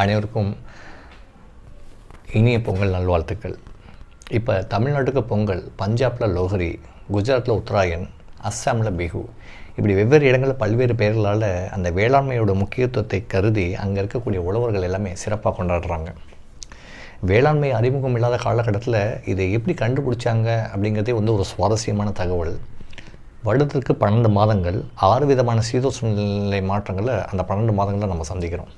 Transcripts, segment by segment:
அனைவருக்கும் இனிய பொங்கல் நல்வாழ்த்துக்கள். இப்போ தமிழ்நாட்டுக்கு பொங்கல் பஞ்சாபில் லோஹரி குஜராத்தில் உத்தராயன் அஸ்ஸாமில் பிஹு. இப்படி வெவ்வேறு இடங்களில் பல்வேறு பெயர்களால் அந்த வேளாண்மையோட முக்கியத்துவத்தை கருதி அங்கே இருக்கக்கூடிய உழவர்கள் எல்லாமே சிறப்பாக கொண்டாடுறாங்க. வேளாண்மை அறிமுகம் இல்லாத காலகட்டத்தில் இதை எப்படி கண்டுபிடிச்சாங்க அப்படிங்கிறதே வந்து ஒரு சுவாரஸ்யமான தகவல். வருடத்திற்கு பன்னெண்டு மாதங்கள் ஆறு விதமான சீதோஷ்ண நிலை மாற்றங்களை அந்த பன்னெண்டு மாதங்களில் நம்ம சந்திக்கிறோம்.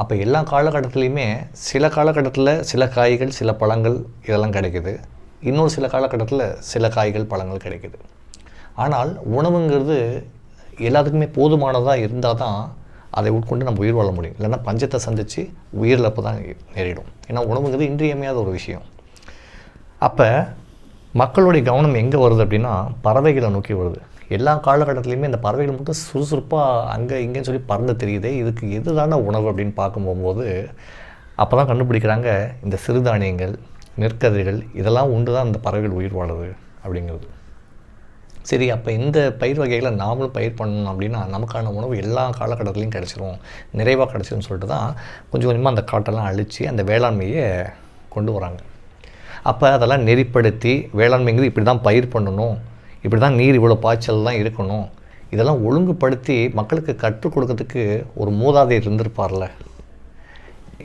அப்போ எல்லா காலகட்டத்துலேயுமே சில காலகட்டத்தில் சில காய்கள் சில பழங்கள் இதெல்லாம் கிடைக்குது. இன்னொரு சில காலகட்டத்தில் சில காய்கள் பழங்கள் கிடைக்குது. ஆனால் உணவுங்கிறது எல்லாத்துக்குமே போதுமானதாக இருந்தால் தான் அதை உட்கொண்டு நம்ம உயிர் வாழ முடியும். இல்லைன்னா பஞ்சத்தை சந்தித்து உயிரிழப்பு தான் நேரிடும். ஏன்னா உணவுங்கிறது இன்றியமையாத ஒரு விஷயம். அப்போ மக்களுடைய கவனம் எங்கே வருது அப்படின்னா பறவைகளை நோக்கி வருது. எல்லா காலகட்டத்துலேயுமே இந்த பறவைகள் மட்டும் சுறுசுறுப்பாக அங்கே இங்கேன்னு சொல்லி பறந்து தெரியுது. இதுக்கு எதுதான உணவு அப்படின்னு பார்க்கும் போகும்போது அப்போ தான் கண்டுபிடிக்கிறாங்க இந்த சிறுதானியங்கள் நெற்கதிர்கள் இதெல்லாம் உண்டு தான் இந்த பறவைகள் உயிர் வாழுது அப்படிங்கிறது. சரி அப்போ இந்த பயிர் வகைகளை நாமளும் பயிர் பண்ணணும் அப்படின்னா நமக்கான உணவு எல்லா காலகட்டத்துலையும் கிடச்சிரும். நிறைவாக கிடச்சிரும்னு சொல்லிட்டு தான் கொஞ்சம் கொஞ்சமாக அந்த காட்டெல்லாம் அழித்து அந்த வேளாண்மையை கொண்டு வராங்க. அப்போ அதெல்லாம் நெறிப்படுத்தி வேளாண்மைங்கிறது இப்படி தான் பயிர் பண்ணணும். இப்படி தான் நீர் இவ்வளோ பாய்ச்சல் தான் இருக்கணும். இதெல்லாம் ஒழுங்குபடுத்தி மக்களுக்கு கற்றுக் கொடுக்கறதுக்கு ஒரு மூதாதையர் இருந்திருப்பார்ல.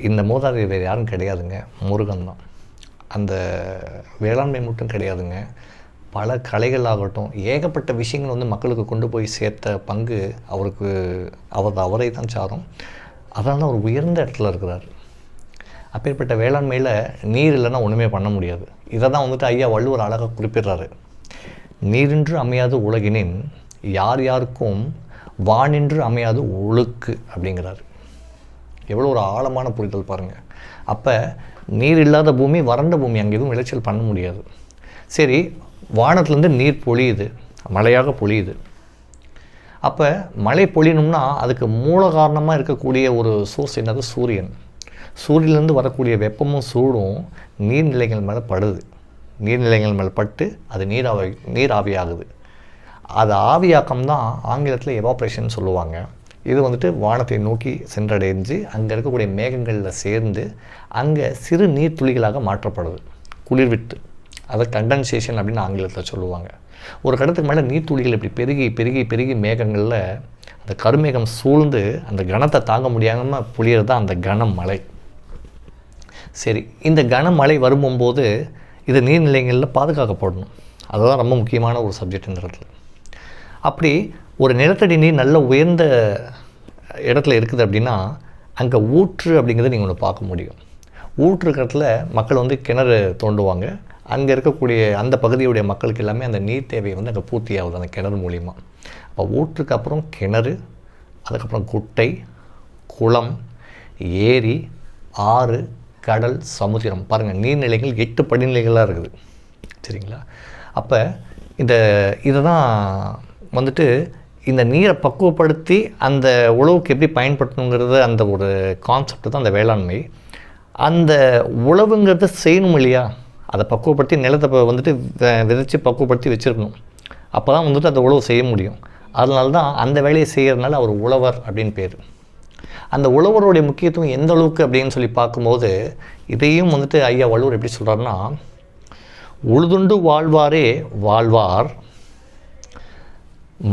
இந்த மூதாதையர் வேறு யாரும் கிடையாதுங்க. முருகன் தான். அந்த வேளாண்மை மட்டும் கிடையாதுங்க. பல கலைகளாகட்டும் ஏகப்பட்ட விஷயங்கள் வந்து மக்களுக்கு கொண்டு போய் சேர்த்த பங்கு அவருக்கு அவர் அவரை தான் சாரும். அதனால தான் அவர் உயர்ந்த இடத்துல இருக்கிறார். அப்பேற்பட்ட வேளாண்மையில் நீர் இல்லைன்னா ஒன்றுமே பண்ண முடியாது. இதை தான் வந்துட்டு ஐயா வள்ளுவர் அழகாக குறிப்பிடுறாரு. நீரின்று அமையாது உலகினின் யார் யாருக்கும் வானின்று அமையாது ஒழுக்கு அப்படிங்கிறார். எவ்வளோ ஒரு ஆழமான புரிதல் பாருங்கள் அப்போ நீர் இல்லாத பூமி வறண்ட பூமி அங்கே எதுவும் விளைச்சல் பண்ண முடியாது. சரி வானத்துலேருந்து நீர் பொழியுது மழையாக பொழியுது. அப்போ மழை பொழியணும்னா அதுக்கு மூல காரணமாக இருக்கக்கூடிய ஒரு சோர்ஸ் என்னது? சூரியன். சூரியன்லேருந்து வரக்கூடிய வெப்பமும் சூடும் நீர்நிலைகள் மேலே படுது. நீர்நிலைகள் மேல் பட்டு அது நீராவி நீர் ஆவியாகுது. அது ஆவியாக்கம் தான் ஆங்கிலத்தில் எவாப்ரேஷன் சொல்லுவாங்க. இது வந்துட்டு வானத்தை நோக்கி சென்றடைஞ்சு அங்கே இருக்கக்கூடிய மேகங்களில் சேர்ந்து அங்கே சிறு நீர்த்துளிகளாக மாற்றப்படுது. குளிர்விட்டு அதை கண்டன்சேஷன் அப்படின்னு ஆங்கிலத்தில் சொல்லுவாங்க. ஒரு கடத்துக்கு மேலே நீர்த்துளிகள் இப்படி பெருகி பெருகி பெருகி மேகங்களில் அந்த கருமேகம் சூழ்ந்து அந்த கனத்தை தாங்க முடியாமல் புளியறது தான் அந்த கனமழை. சரி இந்த கனமழை வரும்போது இது நீர்நிலைகளில் பாதுகாக்கப்படணும். அதுதான் ரொம்ப முக்கியமான ஒரு சப்ஜெக்ட் இந்த இடத்துல. அப்படி ஒரு நிலத்தடி நீர் நல்ல உயர்ந்த இடத்துல இருக்குது அப்படின்னா அங்கே ஊற்று அப்படிங்கிறத நீங்கள் ஒன்று பார்க்க முடியும். ஊற்று இருக்கிறதுல மக்கள் வந்து கிணறு தோண்டுவாங்க. அங்கே இருக்கக்கூடிய அந்த பகுதியுடைய மக்களுக்கு எல்லாமே அந்த நீர் தேவையை வந்து அங்கே பூர்த்தி ஆகுது அந்த கிணறு மூலிமா அப்போ ஊற்றுக்கு அப்புறம் கிணறு அதுக்கப்புறம் குட்டை குளம் ஏரி ஆறு கடல் சமுத்திரம் பாருங்கள் நீர்நிலைகள் எட்டு படிநிலைகளாக இருக்குது. சரிங்களா? அப்போ இந்த இதை தான் வந்துட்டு இந்த நீரை பக்குவப்படுத்தி அந்த உழவுக்கு எப்படி பயன்படுத்தணுங்கிறது அந்த ஒரு கான்செப்ட் தான் அந்த வேளாண்மை. அந்த உழவுங்கிறத செய்யணும் இல்லையா? அதை பக்குவப்படுத்தி நிலத்தை வந்துட்டு விதைச்சி பக்குவப்படுத்தி வச்சுருக்கணும். அப்போ தான் வந்துட்டு அந்த உழவு செய்ய முடியும். அதனால தான் அந்த வேலையை செய்கிறதுனால அவர் உழவர் அப்படின்னு பேர். அந்த உழவருடைய முக்கியத்துவம் எந்த அளவுக்கு அப்படின்னு சொல்லி பார்க்கும்போது இதையும் வந்துட்டு ஐயா வள்ளுவர் எப்படி சொல்கிறாருன்னா உழுதுண்டு வாழ்வாரே வாழ்வார்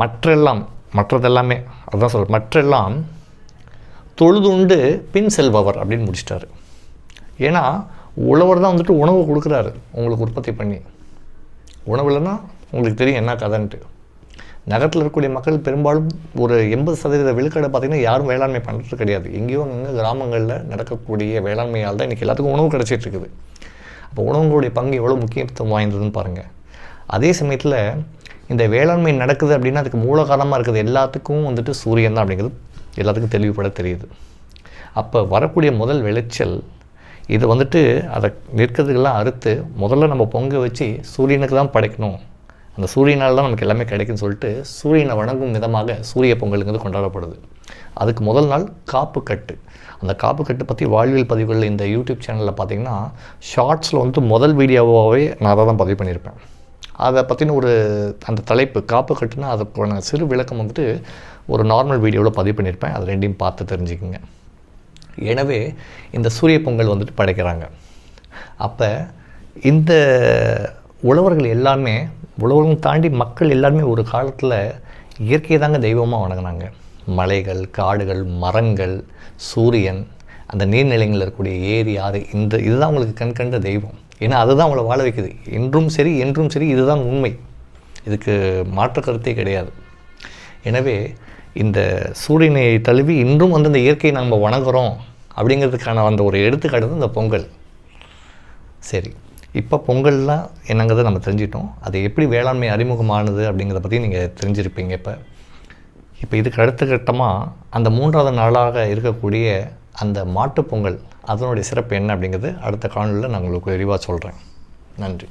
மற்றெல்லாம் மற்றதெல்லாமே அதுதான் சொல்ற மற்றெல்லாம் தொழுதுண்டு பின் செல்பவர் அப்படின்னு முடிச்சிட்டாரு. ஏன்னா உழவர் தான் வந்துட்டு உணவு கொடுக்குறாரு உங்களுக்கு உற்பத்தி பண்ணி. உணவு இல்லைன்னா உங்களுக்கு தெரியும் என்ன கதைன்ட்டு. நகரத்தில் இருக்கக்கூடிய மக்கள் பெரும்பாலும் ஒரு எண்பது சதவீத விழுக்காடு பார்த்திங்கன்னா யாரும் வேளாண்மை பண்ணுறது கிடையாது. எங்கேயோ அங்கே கிராமங்களில் நடக்கக்கூடிய வேளாண்மையால் தான் இன்றைக்கி எல்லாத்துக்கும் உணவு கிடச்சிட்டு இருக்குது. அப்போ உணவுங்களுடைய பங்கு எவ்வளோ முக்கியத்துவம் வாய்ந்ததுன்னு பாருங்கள் அதே சமயத்தில் இந்த வேளாண்மை நடக்குது அப்படின்னா அதுக்கு மூல காரணமாக இருக்குது எல்லாத்துக்கும் வந்துட்டு சூரியன் தான் அப்படிங்கிறது எல்லாத்துக்கும் தெளிவுபட தெரியுது. அப்போ வரக்கூடிய முதல் விளைச்சல் இது வந்துட்டு அதை நிற்கிறதுக்கெல்லாம் அறுத்து முதல்ல நம்ம பொங்க வச்சு சூரியனுக்கு தான் படைக்கணும். அந்த சூரியனால் தான் நமக்கு எல்லாமே கிடைக்குன்னு சொல்லிட்டு சூரியனை வணங்கும் விதமாக சூரிய பொங்கலுங்கிறது கொண்டாடப்படுது. அதுக்கு முதல் நாள் காப்பு கட்டு அந்த காப்பு கட்டு பற்றி வாழ்வியல் பதிவுகளில் இந்த யூடியூப் சேனலில் பார்த்தீங்கன்னா ஷார்ட்ஸில் வந்துட்டு முதல் வீடியோவாகவே நான் அதை தான் பதிவு பண்ணியிருப்பேன். அதை பற்றின ஒரு அந்த தலைப்பு காப்பு கட்டுனா அதுக்கான சிறு விளக்கம் வந்துட்டு ஒரு நார்மல் வீடியோவில் பதிவு பண்ணியிருப்பேன். அது ரெண்டையும் பார்த்து தெரிஞ்சுக்குங்க. எனவே இந்த சூரிய பொங்கல் வந்துட்டு படைக்கிறாங்க. அப்போ இந்த உழவர்கள் எல்லாமே உழவர்களும் தாண்டி மக்கள் எல்லாருமே ஒரு காலத்தில் இயற்கையை தாங்க தெய்வமாக வணங்கினாங்க. மலைகள் காடுகள் மரங்கள் சூரியன் அந்த நீர்நிலைகளில் இருக்கக்கூடிய ஏரி ஆறு இந்த இதுதான் அவங்களுக்கு கண் கண்ட தெய்வம். ஏன்னா அதுதான் அவங்கள வாழ வைக்குது. என்றும் சரி என்றும் சரி இதுதான் உண்மை. இதுக்கு மாற்று கருத்தே கிடையாது. எனவே இந்த சூரியனை தழுவி இன்றும் வந்து இந்த இயற்கையை நம்ம வணங்குறோம் அப்படிங்கிறதுக்கான அந்த ஒரு எடுத்துக்காட்டு தான் இந்த பொங்கல். சரி. இப்போ பொங்கல்லாம் என்னங்கிறத நம்ம தெரிஞ்சிட்டோம் அது எப்படி வேளாண்மை அறிமுகமானது அப்படிங்கிறத பற்றி நீங்கள் தெரிஞ்சிருப்பீங்க இப்போ. இப்போ இதுக்கு அடுத்த கட்டமாக அந்த மூன்றாவது நாளாக இருக்கக்கூடிய அந்த மாட்டுப்பொங்கல் அதனுடைய சிறப்பு என்ன அப்படிங்கிறது அடுத்த காணொலியில் நான் உங்களுக்கு விரிவாக சொல்கிறேன் நன்றி.